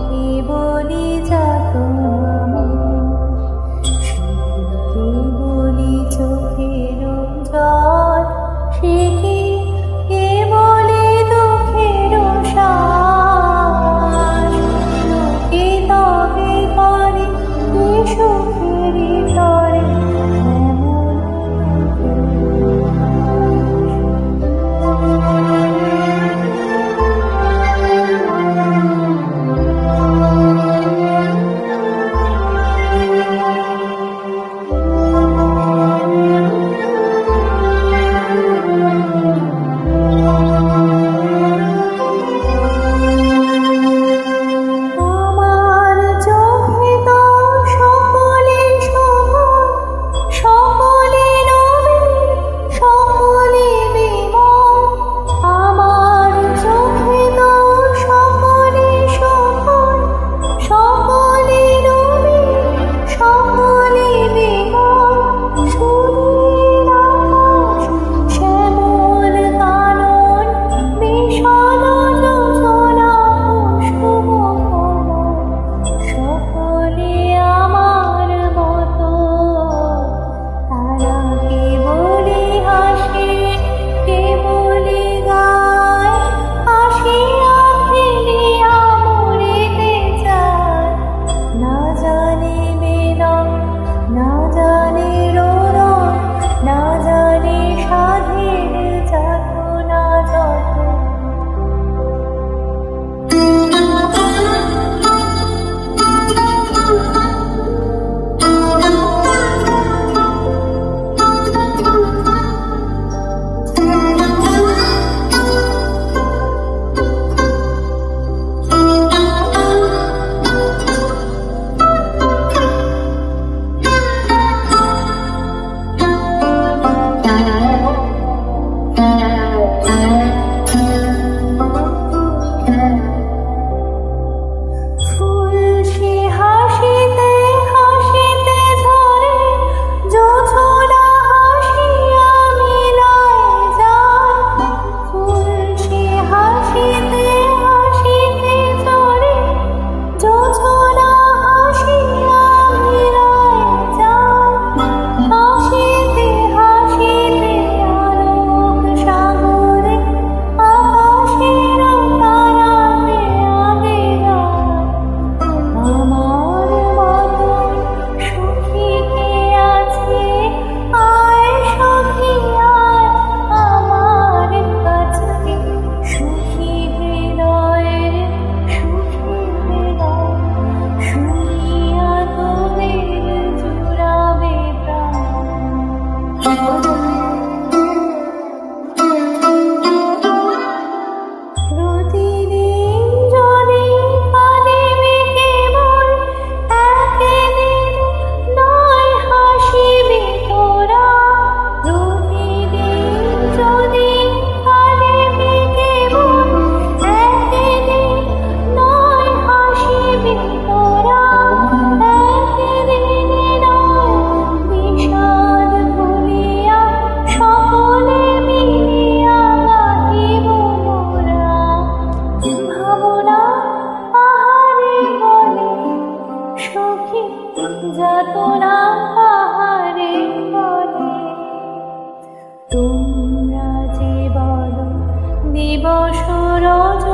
কেবলই যাত সে কেবলই চোখের জল সে কি কেবলই out. পাহাড়ে তোমরা জীবন দিবস রজ